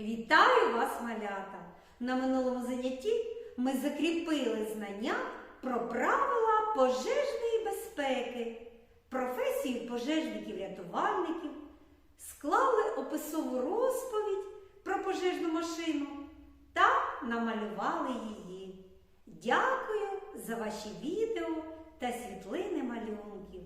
Вітаю вас, малята! На минулому занятті ми закріпили знання про правила пожежної безпеки, професію пожежників-рятувальників, склали описову розповідь про пожежну машину та намалювали її. Дякую за ваші відео та світлини малюнків.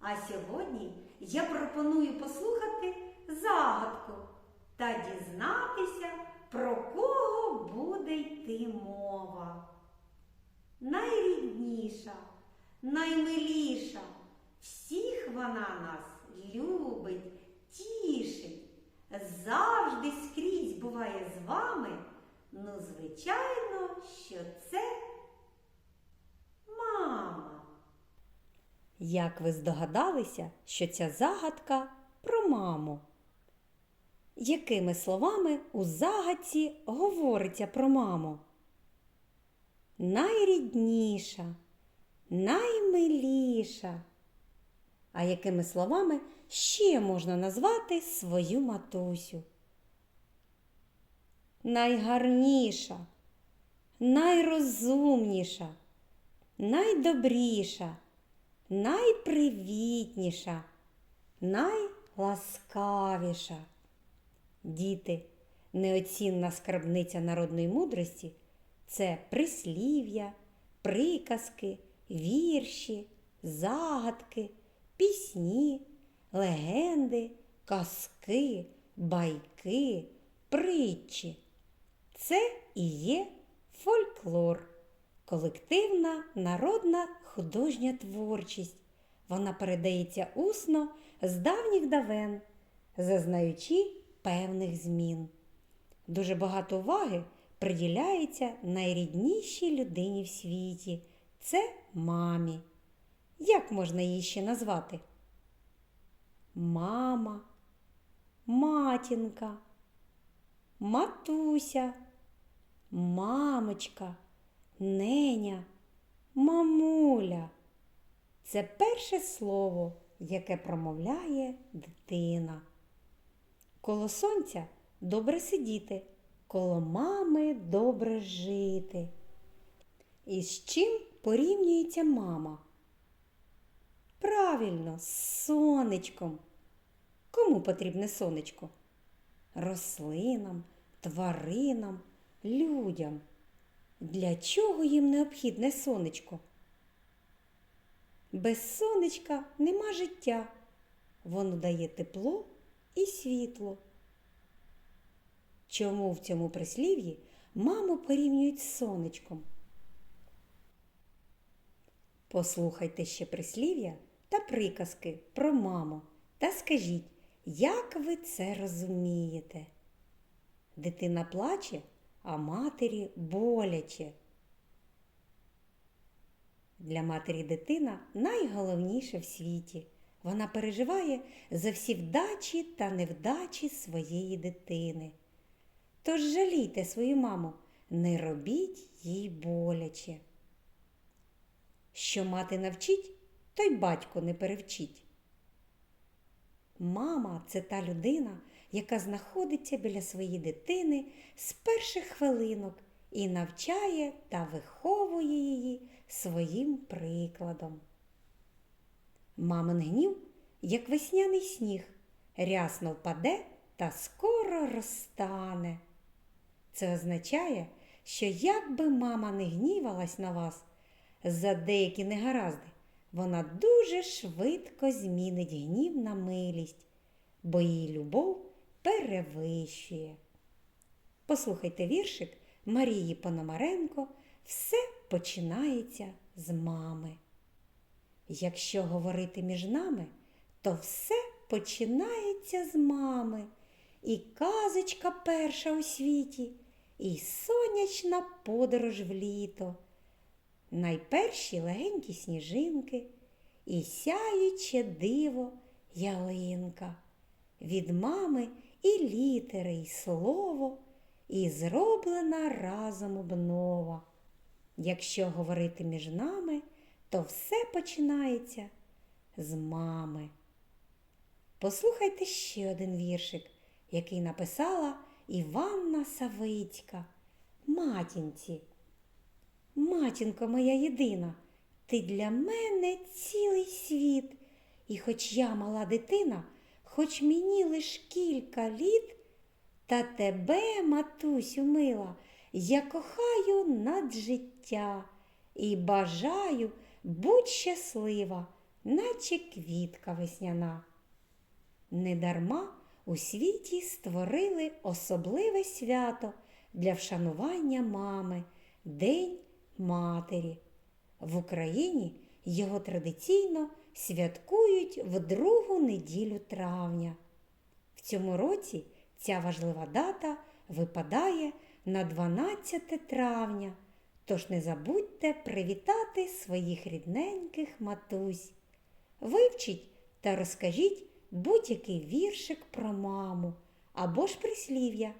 А сьогодні я пропоную послухати загадку та дізнатися, про кого буде йти мова. Найрідніша, наймиліша, всіх вона нас любить, тішить, завжди скрізь буває з вами. Ну, звичайно, що це мама. Як ви здогадалися, що ця загадка про маму? Якими словами у загадці говориться про маму? Найрідніша, наймиліша. А якими словами ще можна назвати свою матусю? Найгарніша, найрозумніша, найдобріша, найпривітніша, найласкавіша. Діти, неоцінна скарбниця народної мудрості це прислів'я, приказки, вірші, загадки, пісні, легенди, казки, байки, притчі. Це і є фольклор, колективна народна художня творчість. Вона передається усно з давніх давен, зазнаючи певних змін. Дуже багато уваги приділяється найріднішій людині в світі це мамі. Як можна її ще назвати? Мама, матінка, матуся, мамочка, неня, мамуля. Це перше слово, яке промовляє дитина. Коло сонця добре сидіти, коло мами добре жити. І з чим порівнюється мама? Правильно, з сонечком. Кому потрібне сонечко? Рослинам, тваринам, людям. Для чого їм необхідне сонечко? Без сонечка нема життя. Воно дає тепло і світло. Чому в цьому прислів'ї маму порівнюють з сонечком? Послухайте ще прислів'я та приказки про маму та скажіть, як ви це розумієте? Дитина плаче, а матері боляче. Для матері дитина найголовніша в світі. Вона переживає за всі вдачі та невдачі своєї дитини. Тож жалійте свою маму, не робіть їй боляче. Що мати навчить, то й батько не перевчить. Мама це та людина, яка знаходиться біля своєї дитини з перших хвилинок і навчає та виховує її своїм прикладом. Мамин гнів, як весняний сніг, рясно впаде та скоро розтане. Це означає, що як би мама не гнівалась на вас за деякі негаразди, вона дуже швидко змінить гнів на милість, бо її любов перевищує. Послухайте віршик Марії Пономаренко Все починається з мами. Якщо говорити між нами, то все починається з мами. І казочка перша у світі, і сонячна подорож в літо. Найперші легенькі сніжинки, і сяюче диво ялинка. Від мами і літери, і слово, і зроблена разом обнова. Якщо говорити між нами, то все починається з мами. Послухайте ще один віршик, який написала Іванна Савицька, матінці. Матінко моя єдина, ти для мене цілий світ. І хоч я мала дитина, хоч мені лиш кілька літ, та тебе, матусю мила, я кохаю над життя і бажаю будь щаслива, наче квітка весняна. Недарма у світі створили особливе свято для вшанування мами День Матері. В Україні його традиційно святкують в другу неділю травня. В цьому році ця важлива дата випадає на 12 травня, тож не забудьте привітати своїх рідненьких матусь. Вивчіть та розкажіть будь-який віршик про маму або ж прислів'я.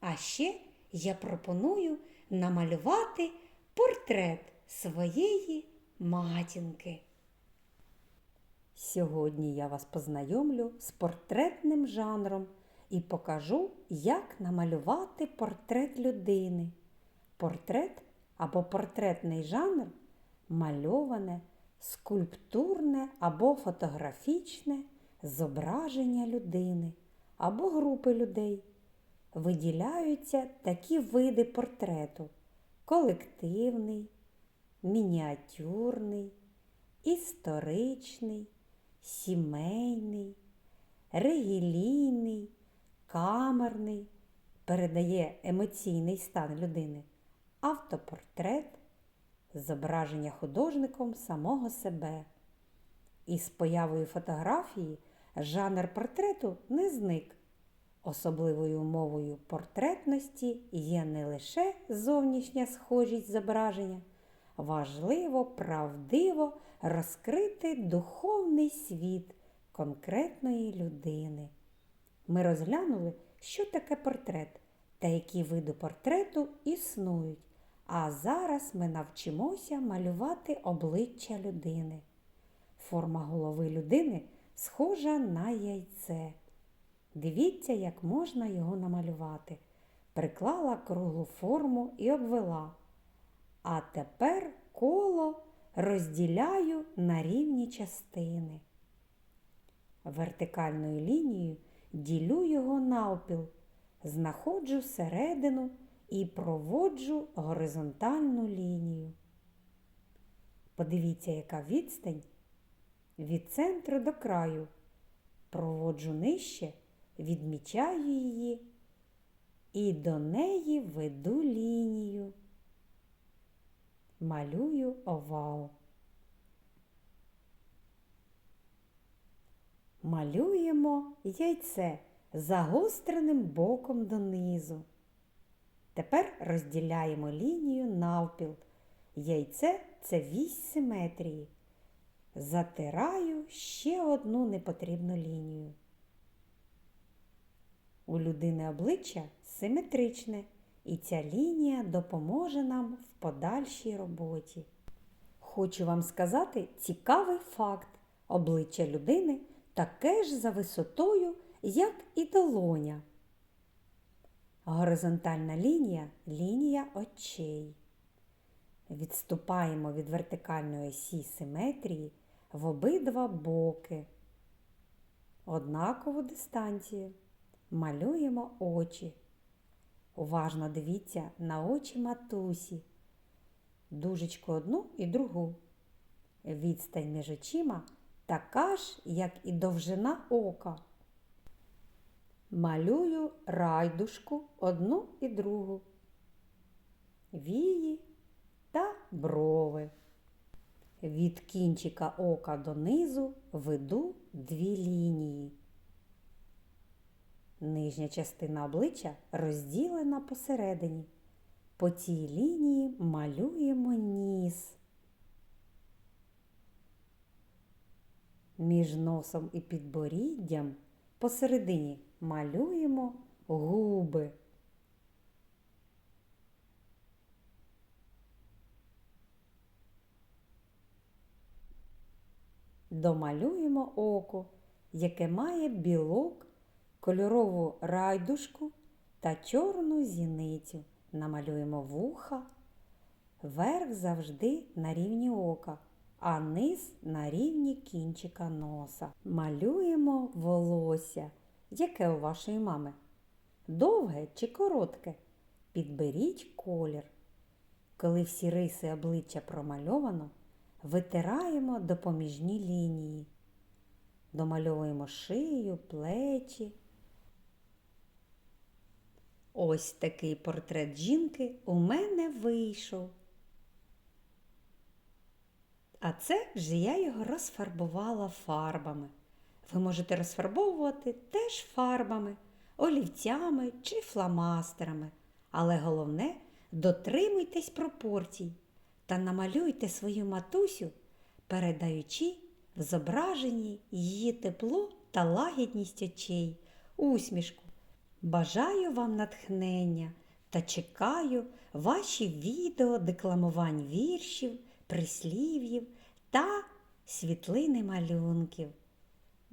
А ще я пропоную намалювати портрет своєї матінки. Сьогодні я вас познайомлю з портретним жанром і покажу, як намалювати портрет людини. Портрет або портретний жанр мальоване, скульптурне або фотографічне зображення людини або групи людей. Виділяються такі види портрету: колективний, мініатюрний, історичний, сімейний, регілійний, камерний, передає емоційний стан людини, автопортрет, зображення художником самого себе. Із появою фотографії жанр портрету не зник. Особливою умовою портретності є не лише зовнішня схожість зображення, важливо правдиво розкрити духовний світ конкретної людини. Ми розглянули, що таке портрет та які види портрету існують. А зараз ми навчимося малювати обличчя людини. Форма голови людини схожа на яйце. Дивіться, як можна його намалювати. Приклала круглу форму і обвела. А тепер коло розділяю на рівні частини. Вертикальною лінією ділю його навпіл, знаходжу середину і проводжу горизонтальну лінію. Подивіться, яка відстань від центру до краю. Проводжу нижче, відмічаю її і до неї веду лінію. Малюю овал. Малюємо яйце загостреним боком донизу. Тепер розділяємо лінію навпіл. Яйце це вісь симетрії. Затираю ще одну непотрібну лінію. У людини обличчя симетричне, і ця лінія допоможе нам в подальшій роботі. Хочу вам сказати цікавий факт. Обличчя людини таке ж за висотою, як і долоня. Горизонтальна лінія лінія очей. Відступаємо від вертикальної осі симетрії в обидва боки. Однакову дистанцію. Малюємо очі. Уважно дивіться на очі матусі. Дужечку одну і другу. Відстань між очима така ж, як і довжина ока. Малюю райдушку одну і другу. Вії та брови. Від кінчика ока донизу веду дві лінії. Нижня частина обличчя розділена посередині. По цій лінії малюємо ніс. Між носом і підборіддям посередині малюємо губи. Домалюємо око, яке має білок, кольорову райдушку та чорну зіницю. Намалюємо вуха. Верх завжди на рівні ока, а низ на рівні кінчика носа. Малюємо волосся. Яке у вашої мами? Довге чи коротке? Підберіть колір. Коли всі риси обличчя промальовано, витираємо допоміжні лінії. Домальовуємо шию, плечі. Ось такий портрет жінки у мене вийшов. А це вже я його розфарбувала фарбами. Ви можете розфарбовувати теж фарбами, олівцями чи фломастерами. Але головне дотримуйтесь пропорцій та намалюйте свою матусю, передаючи в зображенні її тепло та лагідність очей, усмішку. Бажаю вам натхнення та чекаю ваші відео декламувань віршів, прислів'їв та світлини малюнків.